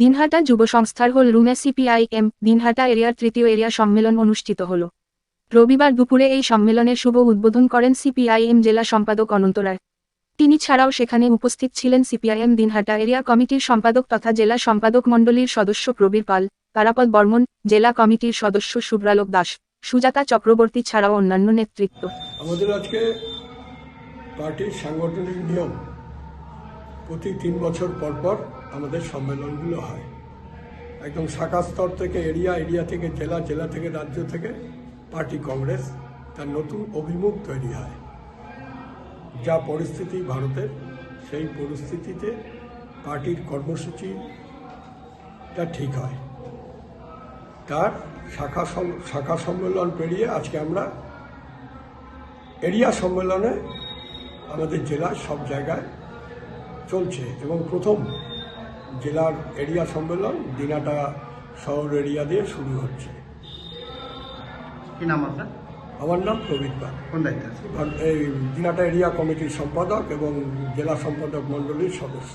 দিনহাটা যুব সংস্থার হল রুমে সিপিআইএম, দিনহাটা এরিয়ার তৃতীয় এরিয়া সম্মেলন অনুষ্ঠিত হল। রবিবার দুপুরে এই সম্মেলনের শুভ উদ্বোধন করেন সিপিআইএম জেলা সম্পাদক অনন্ত রায়। তিনি ছাড়াও সেখানে উপস্থিত ছিলেন সিপিআইএম দিনহাটা এরিয়া কমিটির সম্পাদক তথা জেলা সম্পাদক মণ্ডলীর সদস্য প্রবীর পাল, তারাপদ বর্মন, জেলা কমিটির সদস্য শুভ্রালোক দাস, সুজাতা চক্রবর্তী ছাড়াও অন্যান্য নেতৃত্ব। আমাদের আজকে পার্টির সাংগঠনিক নিয়ম প্রতি তিন বছর পর পর আমাদের সম্মেলনগুলো হয়। একদম শাখা স্তর থেকে এরিয়া এরিয়া থেকে জেলা জেলা থেকে রাজ্য থেকে পার্টি কংগ্রেস, তার নতুন অভিমুখ তৈরি হয়। যা পরিস্থিতি ভারতের, সেই পরিস্থিতিতে পার্টির কর্মসূচিটা ঠিক হয়। তার শাখা শাখা সম্মেলন পেরিয়ে আজকে আমরা এরিয়া সম্মেলনে আমাদের জেলার সব জায়গায় চলছে এবং প্রথম জেলার এরিয়া সম্মেলন দিনাটা শহর এরিয়া দিয়ে শুরু হচ্ছে। কি নাম আপনার? আমার নাম প্রবীর পাল। কোন দায়িত্ব এই দিনাটা এরিয়া কমিটির সম্পাদক এবং জেলা সম্পাদক মণ্ডলীর সদস্য।